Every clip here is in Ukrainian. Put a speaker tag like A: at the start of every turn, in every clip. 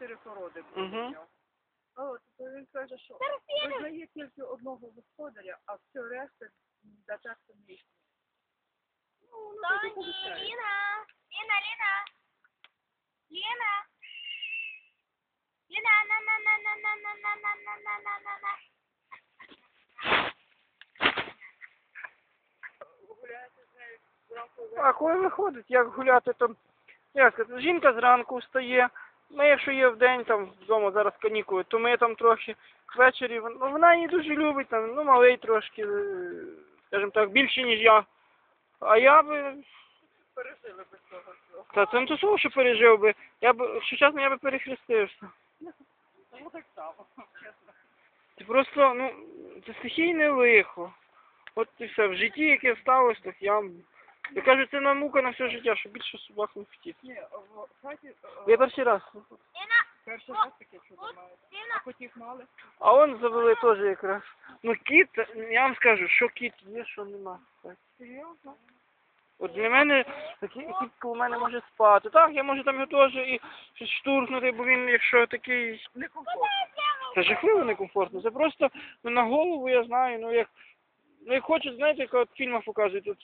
A: чотири породи було
B: Мгм.
A: в нього. А от то він каже, що визнає тільки одного господаря, а все решта до часу не. Ну, ну, так і
C: Тоні. Ліна. Ліна, Ліна. Ліна. Ліна, на, на, на, на, на, на, на, на, на, на, на, на, на.
B: А коли виходить, як гуляти, то як сказати, жінка зранку встає. Ми, якщо є в день там вдома зараз канікули, то ми там трохи ввечері. Ну, вона її дуже любить, там, ну малий трошки, е, скажімо так, більше, ніж я. А я би,
A: пережили без того всього.
B: та це не то слово, що пережив би. Я би, якщо чесно, я би перехрестився.
A: Ну так само, чесно.
B: Це просто, ну, це стихійне лихо. От і все. В житті, яке сталося, так я. Я кажу, це намука на все життя, щоб більше собак не хотіти.
A: Ні, в хаті е,
B: Я перший раз.
A: Перший раз таке чудо маєте. А котів мали?
B: А он завели теж якраз. Ну кіт, я вам скажу, що кіт є, що нема. Так.
A: Серйозно?
B: От для мене такий кіт коло мене може спати. Так, я можу там його теж і щось штурхнути, бо він, якщо такий.
A: Некомфортно.
B: Це жахливо некомфортно. Це просто ну, на голову я знаю, ну як. Ну як хочуть, знаєте, як от в фільмах показують, от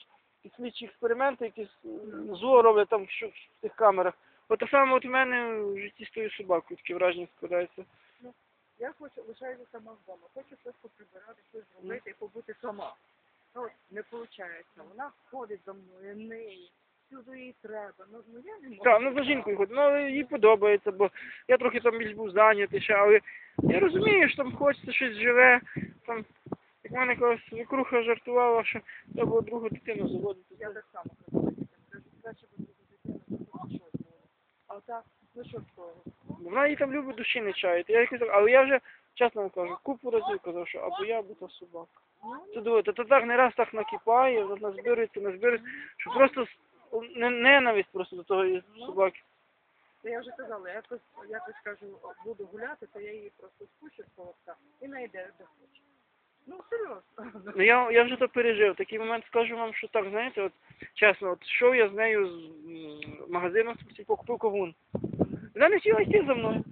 B: якісь слідчі експерименти, якісь зло роблять там що, в тих камерах. От те саме от у мене в житті з тою собакою таке враження складається.
A: Я хочу лишаюся сама вдома. Хочу щось поприбирати, щось зробити і побути сама. Ну, не виходить. Вона ходить за мною, неї. Всюди їй треба. Ну, ну я не можу.
B: Так, ну за жінкою ходить, ну але їй подобається, бо я трохи там більш був зайнятий ще, але я розумію, що там хочеться щось живе. Там, мене якась свекруха жартувала, що треба другу дитину заводити.
A: Я так само казала дітям. Кажу, краще би другу дитину. А так, ну що з того?
B: Вона її там любить душі не чаїти. Я якось, так- але я вже, чесно вам кажу, купу разів казав, що або я, або та собака. Це думаєте, то так не раз так накипає, назбирується, назбирується, що просто не- ненависть просто до того собаки.
A: Та я вже казала, якось, якось кажу, буду гуляти, то я її просто спущу з колоска і найде де хоче. Ну, серйозно.
B: Ну я, я вже то пережив. Такий момент скажу вам, що так, знаєте, от чесно, от йшов я з нею з магазину, сільпо, купив кавун. Вона не хотіла йти за мною.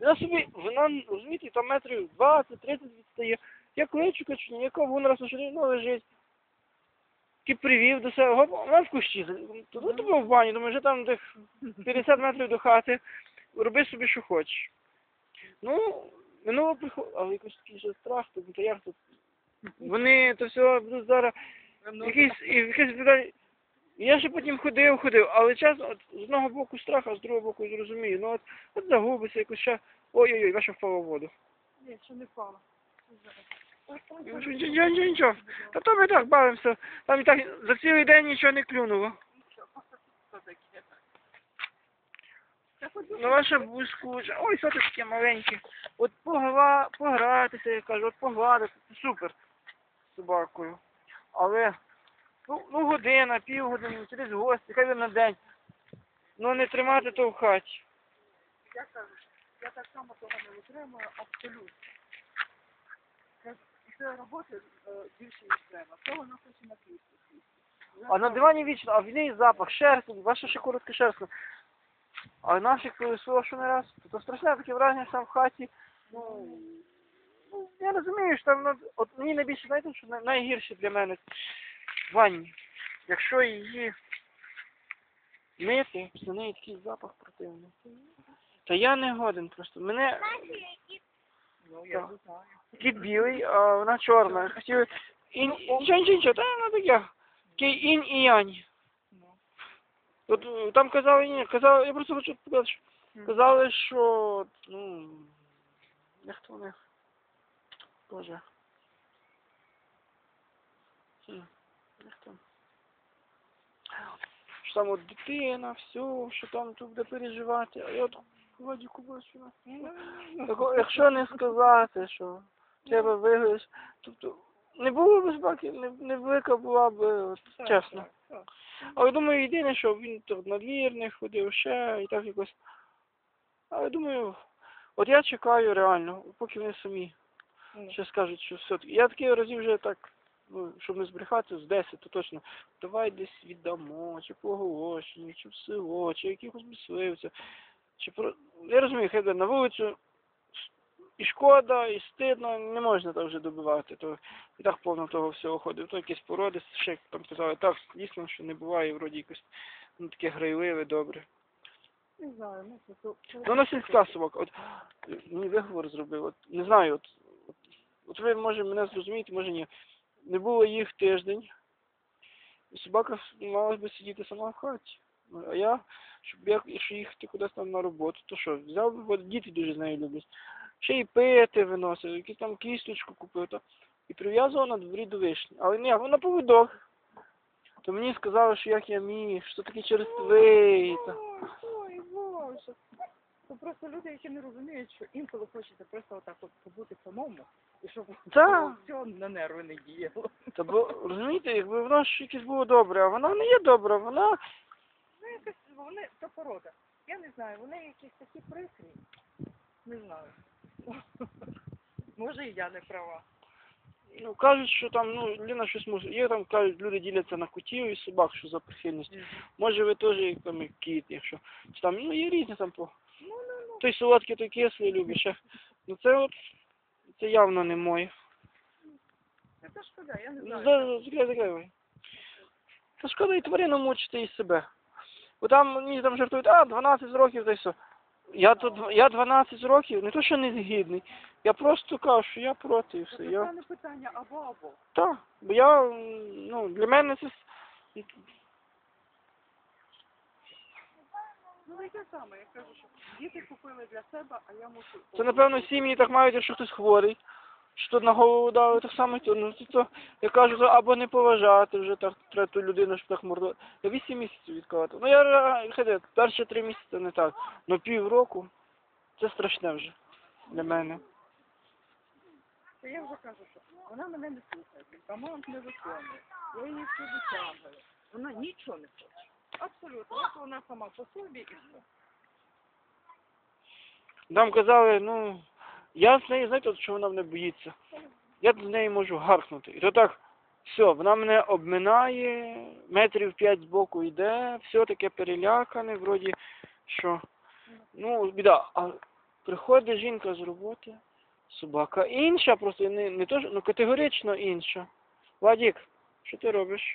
B: Вона собі, вона, розумієте, там метрів 20-30 відстає. Я кличу, кажу, ні, я кавун раз ну, лежить. Ті привів до себе, гоп, вона в кущі. Туди тобі в бані, думаю, вже там десь 50 метрів до хати. Роби собі, що хочеш. Ну, минуло приходить, але якось такий же страх, то, як тут? Вони то все будуть зараз якийсь, якийсь буде- Я ще потім ходив, ходив, але чесно, от, з одного боку страх, а з другого боку зрозумію. Ну от, от загубиться якось ще. Ой-ой-ой, ваша впала в воду.
A: Ні, ще не впала.
B: Нічого, нічого. Та то ми так бавимося. Там і так за цілий день нічого не клюнуло.
A: Що таке?
B: Ну ваша бускуча. Ой, що таке маленьке. От погла... погратися, я кажу, от погладити. Це супер з собакою. Але ну, ну година, півгодини, через гості, хай би на день. Ну не тримати то в хаті.
A: Я кажу, я так само того не витримую абсолютно. Після роботи е, більше ніж треба. То вона хоче на кріслі.
B: А на дивані вічно, а в неї запах, шерсть, ваша ще коротка шерсть. А колесо що не раз, то, то страшне таке враження, що там в хаті. Ну, я розумію, що там, ну, от мені найбільше, знаєте, що най- найгірше для мене в ванні. Якщо її мити, після неї такий запах противний. Та я не годен просто. Мене
A: Ну, я не знаю.
B: кіт білий, а вона чорна. Хотіли інь, нічого, нічого, нічого, та вона таке. Такий інь і янь.
A: Ну.
B: От е, там казали, ні, казали, я просто хочу показати, що казали, що, ну, як то них, боже. Хм, як там. Що там от дитина, все, що там тут буде переживати, а я от вроді кубочу. Якщо не сказати, що треба виграти, тобто не було б собаки, не- невелика була б, от,
A: Так,
B: чесно. Але думаю, єдине, що він тут надвірний ходив ще і так якось. Але думаю, от я чекаю реально, поки вони самі
A: Ну.
B: ще скажуть, що все-таки. Я такий разів вже так, ну, щоб не збрехати, з 10, то точно. Давай десь віддамо, чи по чи в село, чи якихось мисливця. Чи про... Я розумію, хай йде на вулицю. І шкода, і стидно, не можна так вже добивати. То і так повно того всього ходив. То якісь породи, ще як там казали, так, дійсно, що не буває, вроді якось ну, таке грайливе, добре.
A: Не знаю, ну це то.
B: Ну, вона сільська собака. От мені виговор зробив. От не знаю, от, от, от ви може мене зрозумієте, може ні. Не було їх тиждень. І собака мала би сидіти сама в хаті. А я, щоб я, якщо їхати кудись там на роботу, то що, взяв би, бо діти дуже з нею люблять. Ще й пити виносив, якусь там кісточку купив, то, і прив'язував на дворі до вишні. Але ні, вона повідок. То мені сказали, що як я міг, що таке черствий. Та.
A: Ой, боже. Це просто люди, які не розуміють, що інколи хочеться просто отак от побути самому, і щоб
B: Так.
A: все на нерви не діяло.
B: Та бо розумієте, якби воно ж якесь було добре, а вона не є добра, вона
A: Ну, якось вони то порода. Я не знаю, вони якісь такі прикрі. Не знаю. Може і я не права.
B: ну кажуть, що там ну Ліна щось може. Є там кажуть, люди діляться на котів і собак, що за прихильність. Може ви теж як там як кіт, якщо чи там ну є різні там по
A: Ну, ну, ну.
B: той солодкий, той кислий любить ще. Ну це от це явно не моє.
A: Це шкода, я не знаю.
B: Закрай, закрай. Це шкода і тварину мучити і себе. Бо там мені там жартують, а 12 років та й все. Я тут я 12 років, не то що не згідний. Я просто кажу, що я проти і все.
A: Це
B: Я...
A: питання питання або або.
B: Так, бо я, м, ну, для мене це с-
A: Ну, те саме, я кажу, що діти купили для себе, а я мушу.
B: це напевно сім'ї так мають, якщо хтось хворий, що на голову дали, так само, то, ну, це, то, я кажу, то або не поважати вже так треба ту людину, щоб так мордувати. Я 8 місяців відкладати. Ну, я хай перші три місяці не так, ну півроку, це страшне вже для мене.
A: Це я вже кажу, що вона мене не слухає, команд не виконує. Я її всюди тягаю. Вона нічого не хоче. Абсолютно. От вона сама по собі і все.
B: Нам казали, ну, я з нею, знаєте, що вона мене боїться. Я з неї можу гаркнути. І то так, все, вона мене обминає, метрів п'ять збоку йде, все таке перелякане, вроді, що, ну, біда. А приходить жінка з роботи, собака інша, просто не, не то, ну, категорично інша. Владік, що ти робиш?